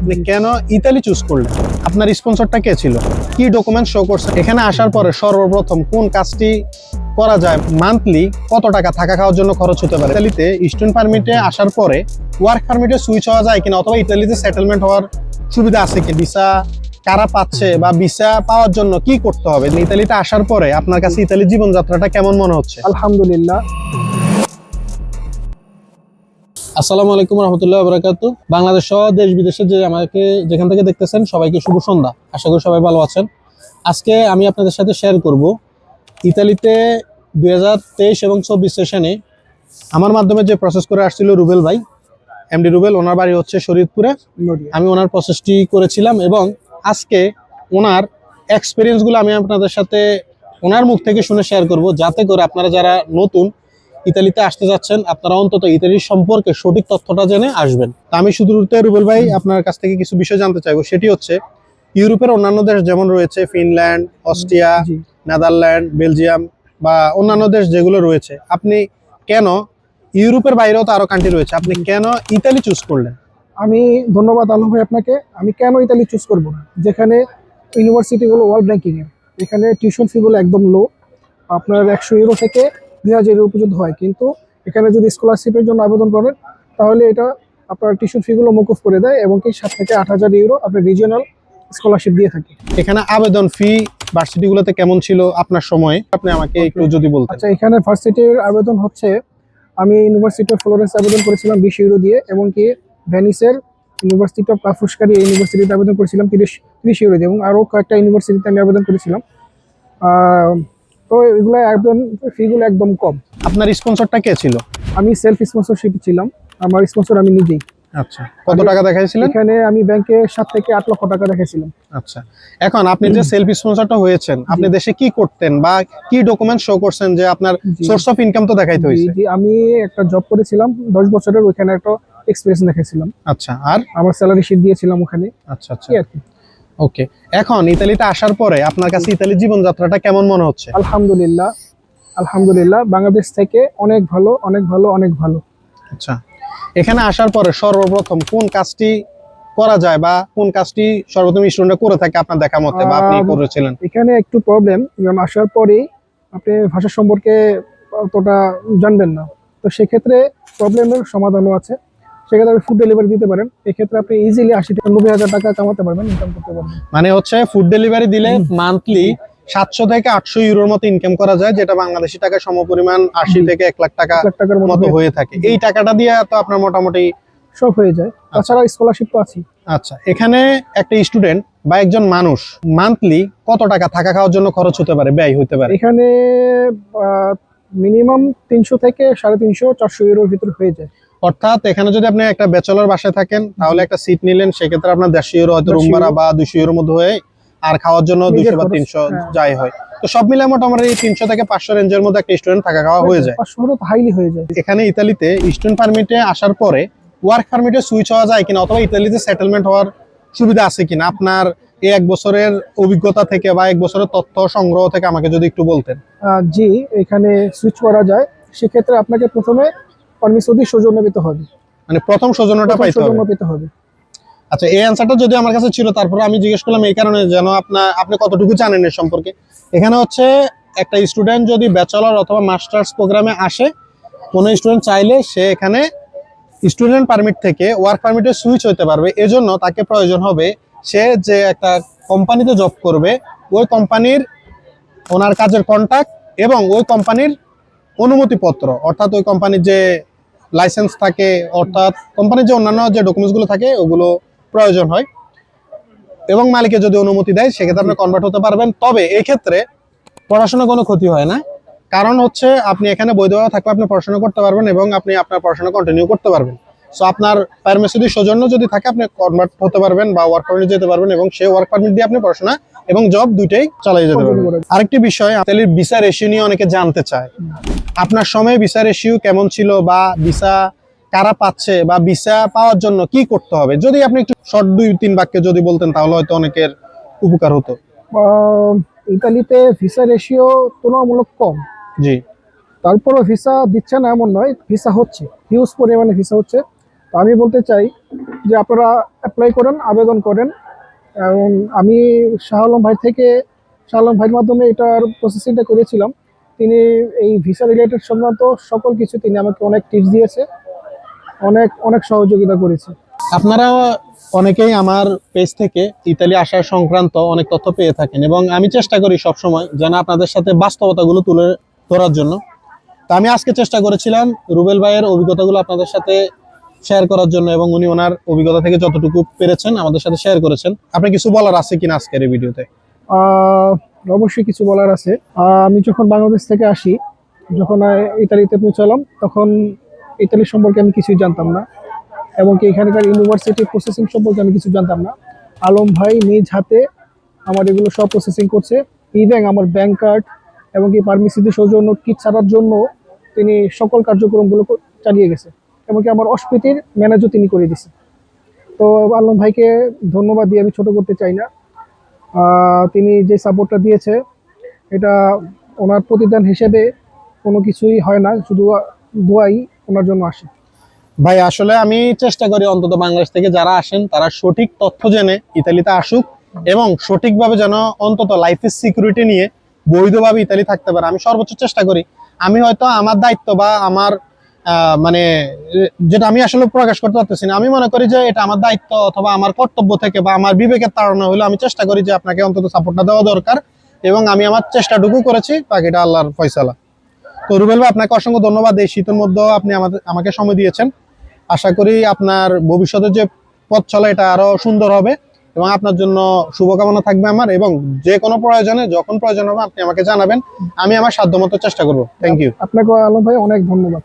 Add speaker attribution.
Speaker 1: আপনি কেন Italy choose করলেন? আপনার স্পন্সরটা কে ছিল? কি ডকুমেন্ট শো করছে? এখানে আসার পরে সর্বপ্রথম কোন কাজটি করা যায়? মান্থলি কত টাকা থাকা খাওয়ার জন্য খরচ হতে পারে? ইতালিতে স্টুডেন্ট পারমিটে আসার পরে ওয়ার্ক পারমিটে সুইচ হওয়া যায় কিনা অথবা ইতালিতে সেটেলমেন্ট হওয়ার সুবিধা আছে কি ভিসা কারা পাচ্ছে বা ভিসা পাওয়ার জন্য কি করতে হবে? ইতালিতে আসার পরে আপনার কাছে ইতালির জীবনযাত্রাটা কেমন মনে হচ্ছে?
Speaker 2: আলহামদুলিল্লাহ।
Speaker 1: আসসালামু আলাইকুম রহমতুল্লাহ বরাকাত। বাংলাদেশ সহ দেশ বিদেশে যে আমাকে যেখান থেকে দেখতেছেন সবাইকে শুভ সন্ধ্যা। আশা করি সবাই ভালো আছেন। আজকে আমি আপনাদের সাথে শেয়ার করব ইতালিতে দু হাজার তেইশ এবং চব্বিশ সেশনে আমার মাধ্যমে যে প্রসেস করে আসছিল রুবেল ভাই এমডি রুবেল ওনার বাড়ি হচ্ছে শরীয়তপুরে। আমি ওনার প্রসেসটি করেছিলাম এবং আজকে ওনার এক্সপিরিয়েন্সগুলো আমি আপনাদের সাথে ওনার মুখ থেকে শুনে শেয়ার করব যাতে করে আপনারা যারা নতুন ইতালিতে আসতে যাচ্ছেন আপনারা অন্তত ইতালির সম্পর্কে সঠিক তথ্যটা জেনে আসবেন। তা আমি শুধুতে রুবেল ভাই আপনার কাছ থেকে কিছু বিষয় জানতে চাইব। সেটি হচ্ছে ইউরোপের অন্যান্য দেশ যেমন রয়েছে ফিনল্যান্ড অস্ট্রিয়া নেদারল্যান্ড বেলজিয়াম বা অন্যান্য দেশ যেগুলো রয়েছে আপনি কেন ইউরোপের বাইরেও তো আরও কান্ট্রি রয়েছে আপনি কেন ইতালি চুজ করলেন?
Speaker 2: আমি ধন্যবাদ আলম ভাই আপনাকে। আমি কেন ইতালি চুজ করব না? যেখানে ইউনিভার্সিটিগুলো ওয়ার্ল্ড র্যাঙ্কিং এর এখানে টিউশন ফিগুলো একদম লো আপনার একশো ইউরো থেকে দুই হাজার ইউরো পর্যন্ত হয়। কিন্তু এখানে যদি স্কলারশিপের জন্য আবেদন করেন তাহলে এটা আপনার টিউশন ফিগুলো মকুফ করে দেয় এবং কি সাত থেকে আট হাজার ইউরো আপনার রিজিওনাল স্কলারশিপ দিয়ে থাকে
Speaker 1: এখানে আবেদন ফি ভার্সিটিগুলোতে কেমন ছিল আপনার সময়ে? আপনি আমাকে একটু যদি বলতেন।
Speaker 2: আচ্ছা এখানে ভার্সিটির আবেদন হচ্ছে আমি ইউনিভার্সিটি অফ ফ্লোরেন্স আবেদন করেছিলাম বিশ ইউরো দিয়ে এবং কি ভ্যানিসের ইউনিভার্সিটি অফ কাফুসকারি ইউনিভার্সিটিতে আবেদন করেছিলাম তিরিশ তিরিশ ইউরো দিয়ে এবং আরও কয়েকটা ইউনিভার্সিটিতে আমি আবেদন করেছিলাম। তো এগুলো আবেদন ফিগুলো একদম কম।
Speaker 1: আপনার স্পন্সরটা কে ছিল?
Speaker 2: আমি সেলফ স্পন্সরশিপ ছিলাম। আমার স্পন্সর আমি নিজেই।
Speaker 1: আচ্ছা কত টাকা দেখাইছিলেন?
Speaker 2: এখানে আমি ব্যাংকে সাত থেকে আট লক্ষ টাকা রেখেছিলাম
Speaker 1: আচ্ছা এখন আপনি যে সেলফ স্পন্সরটা হয়েছেন আপনি দেশে কি করতেন বা কি ডকুমেন্ট শো করছেন যে আপনার সোর্স অফ ইনকাম তো দেখাইতে হয়েছে?
Speaker 2: আমি একটা জব করেছিলাম দশ বছরের ওইখানে একটা এক্সপিরিয়েন্স রেখেছিলাম
Speaker 1: আচ্ছা আর?
Speaker 2: আমার স্যালারি শিট দিয়েছিলাম ওখানে।
Speaker 1: আচ্ছা আচ্ছা। ওকে এখন ইতালিতে আসার পরে আপনার কাছে ইতালির জীবনযাত্রাটা কেমন মনে হচ্ছে?
Speaker 2: আলহামদুলিল্লাহ আলহামদুলিল্লাহ বাংলাদেশ থেকে অনেক ভালো অনেক ভালো অনেক ভালো।
Speaker 1: আচ্ছা এখানে আসার পরে সর্বপ্রথম কোন কাজটি করা যায় বা কোন কাজটি সর্বপ্রথম স্টুডেন্টরা করে থাকে আপনার দেখা মতে বা আপনি করেছিলেন?
Speaker 2: এখানে একটু প্রবলেম যেমন আসার পরেই আপনি ভাষা সম্পর্কে অতটা জানবেন না। তো সেক্ষেত্রে প্রবলেমের সমাধানও আছে। সেক্ষেত্রে আপনি ফুড ডেলিভারি দিতে পারেন। এক্ষেত্রে আপনি ইজিলি আশি থেকে নব্বই হাজার টাকা কামাতে পারবেন ইনকাম করতে পারবেন।
Speaker 1: মানে হচ্ছে ফুড ডেলিভারি দিলে মান্থলি সাতশো থেকে আটশো ইউরোর মতো ইনকাম করা যায় যেটা বাংলাদেশি টাকা সমপরিমাণ আশি থেকে এক লাখ টাকা
Speaker 2: টাকার
Speaker 1: মতো
Speaker 2: মতো
Speaker 1: হয়ে থাকে। এই টাকাটা দিয়ে তো আপনার মোটামুটি
Speaker 2: সব হয়ে যায়। তাছাড়া স্কলারশিপ তো আছে
Speaker 1: আচ্ছা এখানে একটা স্টুডেন্ট বা একজন মানুষ মান্থলি কত টাকা থাকা খাওয়ার জন্য খরচ হতে পারে ব্যয় হতে পারে?
Speaker 2: এখানে মিনিমাম তিনশো থেকে সাড়ে তিনশো চারশো ইউরোর ভিতরে হয়ে যায়।
Speaker 1: অর্থাৎ এখানে যদি আপনি একটা ব্যাচেলর বাসায় থাকেন তাহলে একটা সিট নিলেন সেক্ষেত্রে আপনার দেড়শো ইউরো হয়তো রুম ভাড়া বা দুশো ইউরোর মধ্যে হয়ে আর খাওয়ার জন্য দুশো বা তিনশো
Speaker 2: হ্যাঁ।
Speaker 1: যাই হয়। তো সব মিলে মোটামুটি তিনশো থেকে পাঁচশো রেঞ্জের মধ্যে একটা স্টুডেন্ট থাকা খাওয়া হয়ে যায়।
Speaker 2: হাইলি হয়ে যায়।
Speaker 1: এখানে ইতালিতে স্টুডেন্ট পারমিটে আসার পরে ওয়ার্ক পারমিটে সুইচ হওয়া যায় কিনা অথবা ইতালিতে সেটেলমেন্ট হওয়ার সুবিধা আছে কিনা? আপনার এই এক বছরের অভিজ্ঞতা থেকে বা এক বছরের তথ্য সংগ্রহ থেকে আমাকে যদি একটু বলতেন।
Speaker 2: জি এখানে সুইচ করা যায়। সেক্ষেত্রে আপনাকে প্রথমে কর্মসূচি সৌজন্য পেতে হবে।
Speaker 1: মানে প্রথম সৌজন্যটা পাইতে
Speaker 2: সৌজন্য পেতে হবে।
Speaker 1: আচ্ছা এই অ্যান্সারটা যদি আমার কাছে ছিল তারপরে আমি জিজ্ঞেস করলাম এই কারণে যেন আপনার আপনি কতটুকু জানেন এর সম্পর্কে। এখানে হচ্ছে একটা স্টুডেন্ট যদি ব্যাচেলর অথবা মাস্টার্স প্রোগ্রামে আসে কোনো স্টুডেন্ট চাইলে সে এখানে স্টুডেন্ট পারমিট থেকে ওয়ার্ক পারমিটে সুইচ হতে পারবে। এজন্য তাকে প্রয়োজন হবে সে যে একটা কোম্পানিতে জব করবে ওই কোম্পানির ওনার কাজের কন্ট্যাক্ট এবং ওই কোম্পানির অনুমতিপত্র। অর্থাৎ ওই কোম্পানির যে লাইসেন্স থাকে অর্থাৎ কোম্পানির যে অন্যান্য যে ডকুমেন্টসগুলো থাকে ওগুলো প্রয়োজন হয়। এবং মালিকের যদি অনুমতি দেয় সেক্ষেত্রে আপনি কনভার্ট হতে পারবেন। তবে এই ক্ষেত্রে পড়াশোনা কোনো ক্ষতি হয় না। কারণ হচ্ছে আপনি এখানে বৈধভাবে থাকলে আপনি পড়াশোনা করতে পারবেন এবং আপনি আপনার পড়াশোনা কন্টিনিউ করতে পারবেন। সো আপনার পারমিসিডি সৌজন্য যদি থাকে আপনি কনভার্ট হতে পারবেন বা ওয়ার্ক পারমিট যেতে পারবেন এবং সেই ওয়ার্ক পারমিট দিয়ে আপনি পড়াশোনা এবং জব দুইটাই চালিয়ে যেতে পারবেন। আরেকটি বিষয় ইতালির ভিসা রেশিও নিয়ে অনেকে জানতে চায়। আপনার সময় ভিসা রেশিও কেমন ছিল বা ভিসা কারা পাচ্ছে বা ভিসা পাওয়ার জন্য কি করতে হবে? যদি আপনি একটু শর্ট দুই তিন বাক্যে যদি বলতেন তাহলে হয়তো অনেকের উপকার হতো।
Speaker 2: ইতালিতে ভিসা রেশিও তুলনামূলক কম।
Speaker 1: জি।
Speaker 2: তারপরও ভিসা দিচ্ছে না এমন নয় ভিসা হচ্ছে হিউজ পরিমাণে ভিসা হচ্ছে। তো আমি বলতে চাই যে আপনারা অ্যাপ্লাই করেন আবেদন করেন। এবং আমি শাহ আলম ভাই থেকে শাহ আলম ভাইয়ের মাধ্যমে এটার প্রসেসিংটা করেছিলাম। তিনি এই ভিসা রিলেটেড সংক্রান্ত সকল কিছু তিনি আমাকে অনেক টিপস দিয়েছে অনেক অনেক সহযোগিতা করেছে।
Speaker 1: আপনারা অনেকেই আমার পেজ থেকে ইতালি আসার সংক্রান্ত অনেক তথ্য পেয়ে থাকেন এবং আমি চেষ্টা করি সব সময় যেন আপনাদের সাথে বাস্তবতাগুলো তুলে ধরার জন্য। তা আমি আজকে চেষ্টা করেছিলাম রুবেল ভাইয়ের অভিজ্ঞতাগুলো আপনাদের সাথে শেয়ার করার জন্য এবং উনি ওনার অভিজ্ঞতা থেকে যতটুকু পেরেছেন আমাদের সাথে শেয়ার করেছেন। আপনি কিছু বলার আছে কিনা আজকের এই ভিডিওতে?
Speaker 2: আহ, অবশ্যই কিছু বলার আছে। আমি যখন বাংলাদেশ থেকে আসি, যখন ইতালিতে পৌঁছালাম, তখন ইতালি সম্পর্কে আমি কিছুই জানতাম না। এবং কি এখানকার ইউনিভার্সিটি প্রসেসিং সম্পর্কে আমি কিছু জানতাম না। আলম ভাই নিজ হাতে আমার এগুলো সব প্রসেসিং করছে। ইভেন আমার ব্যাংক কার্ড এবং কি পারমিসিতে সৌজন্য কিট ছাড়ার জন্য তিনি সকল কার্যক্রমগুলো চালিয়ে গেছে। এমনকি আমার অস্পিতির ম্যানেজও তিনি করে দিছে তো আলম ভাইকে ধন্যবাদ দিয়ে আমি ছোট করতে চাই না। তিনি যে সাপোর্টটা দিয়েছে, এটা ওনার প্রতিদান হিসেবে কোনো কিছুই হয় না, শুধু দোয়াই ওনার জন্য আসে।
Speaker 1: ভাই, আসলে আমি চেষ্টা করি অন্তত বাংলাদেশ থেকে যারা আসেন, তারা সঠিক তথ্য জেনে ইতালিতে আসুক এবং সঠিকভাবে যেন অন্তত লাইফের সিকিউরিটি নিয়ে বৈধভাবে ইতালি থাকতে পারে। আমি সর্বোচ্চ চেষ্টা করি। আমি হয়তো আমার দায়িত্ব বা আমার মানে যেটা আমি আসলে প্রকাশ করতে পারতেছি না। আমি মনে করি যে এটা আমার দায়িত্ব অথবা আমার কর্তব্য থেকে বা আমার বিবেকের তাড়না হলে আমি চেষ্টা করি যে আপনাকে অন্তত সাপোর্টটা দেওয়া দরকার এবং আমি আমার চেষ্টাটুকু করেছি, বাকিটা আল্লাহর ফয়সালা। তো রুবেল ভাই, আপনাকে অসংখ্য ধন্যবাদ। এই শীতের মধ্যেও আপনি আমাদের, আমাকে সময় দিয়েছেন। আশা করি আপনার ভবিষ্যতে যে পথ চলা, এটা আরও সুন্দর হবে এবং আপনার জন্য শুভকামনা থাকবে আমার এবং যে কোনো প্রয়োজনে, যখন প্রয়োজন হবে, আপনি আমাকে জানাবেন। আমি আমার সাধ্যমতো চেষ্টা করব। থ্যাংক ইউ
Speaker 2: আপনাকে আলম ভাই, অনেক ধন্যবাদ।